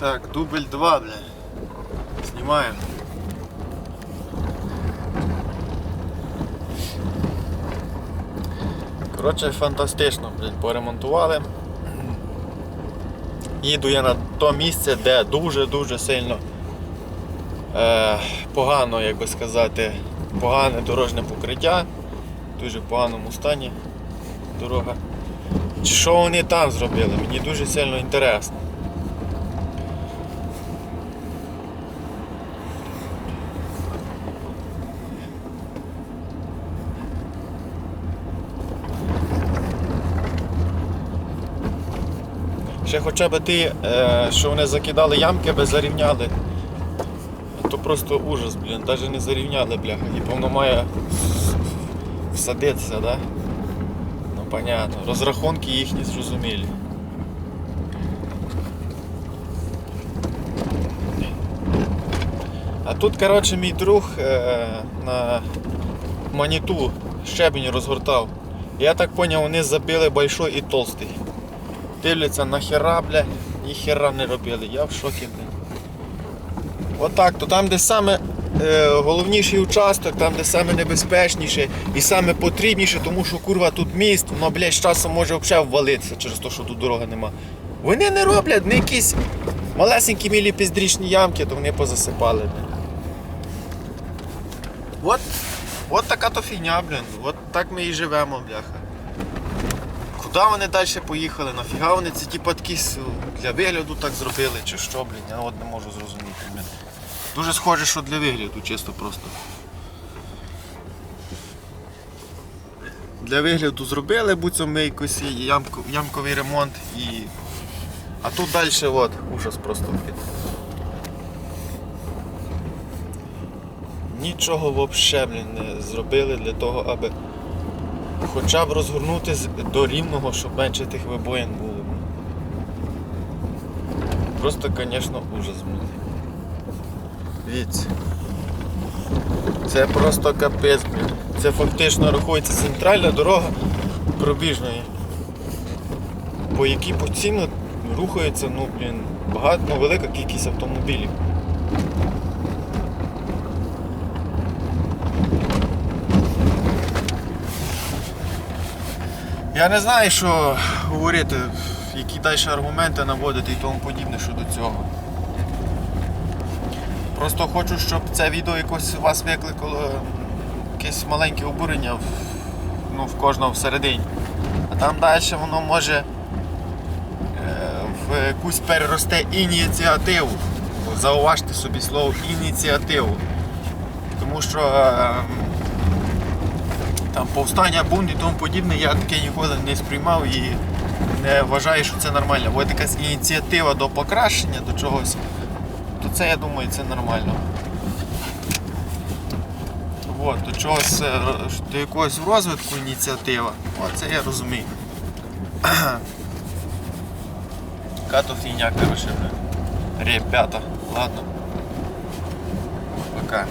Так, дубль 2, бля. Знімаємо. Коротше, фантастично, блін, поремонтували. Їду я на то місце, де дуже-дуже сильно е, погано, як би сказати, погане дорожнє покриття, в дуже поганому стані дорога. Що вони там зробили? Мені дуже сильно інтересно. Ще хоча б ті, е, що вони закидали ямки, аби зарівняли. То просто ужас, блін, навіть не зарівняли, бляха. І воно має всадитися, да? Ну понятно. Розрахунки їхні зрозумілі. А тут, коротше, мій друг е, на маніту щебінь розгортав. Я так зрозумів, вони забили большой і толстий. Дивляться нахера, бля, ніхера не робили. Я в шокі, бля. Отак, то там, де саме е, головніший участок, там, де саме небезпечніше і саме потрібніше, тому що курва тут міст, воно, блядь, з часом може взагалі ввалитися через те, що тут дороги нема. Вони не роблять, не якісь малесенькі мілі піздрічні ямки, то вони позасипали. Бля. От, от така то фігня, блін. От так ми і живемо, бляха. Куди вони далі поїхали? Нафіга вони ці типу такі для вигляду так зробили чи що, блін, я от не можу зрозуміти. Дуже схоже, що для вигляду, чисто просто. Для вигляду зробили, буцьо ми ямко, ямковий ремонт і. А тут далі от, ужас просто. блін. Нічого взагалі не зробили для того, аби хоча б розгорнути до рівного, щоб менше тих вибоїн було. Просто, звісно, ужас. блін. Дивіться. Це просто капець. Це фактично рахується центральна дорога пробіжної. По якій постійно рухається, ну, блін, багато, ну, велика кількість автомобілів. Я не знаю, що говорити, які далі аргументи наводити і тому подібне щодо цього. Просто хочу, щоб це відео якось у вас викликало якесь маленьке обурення в, ну, в кожного всередині. А там далі воно може е, в якусь переросте ініціативу. Зауважте собі слово ініціативу. Тому що е, там повстання бунт і тому подібне, я таке ніколи не сприймав і не вважаю, що це нормально. Бо якась ініціатива до покращення, до чогось, то це я думаю, це нормально. От, до чогось, е, до якогось розвитку ініціатива. Оце я розумію. Яка то фігня, коротше. Ребята, ладно. Пока.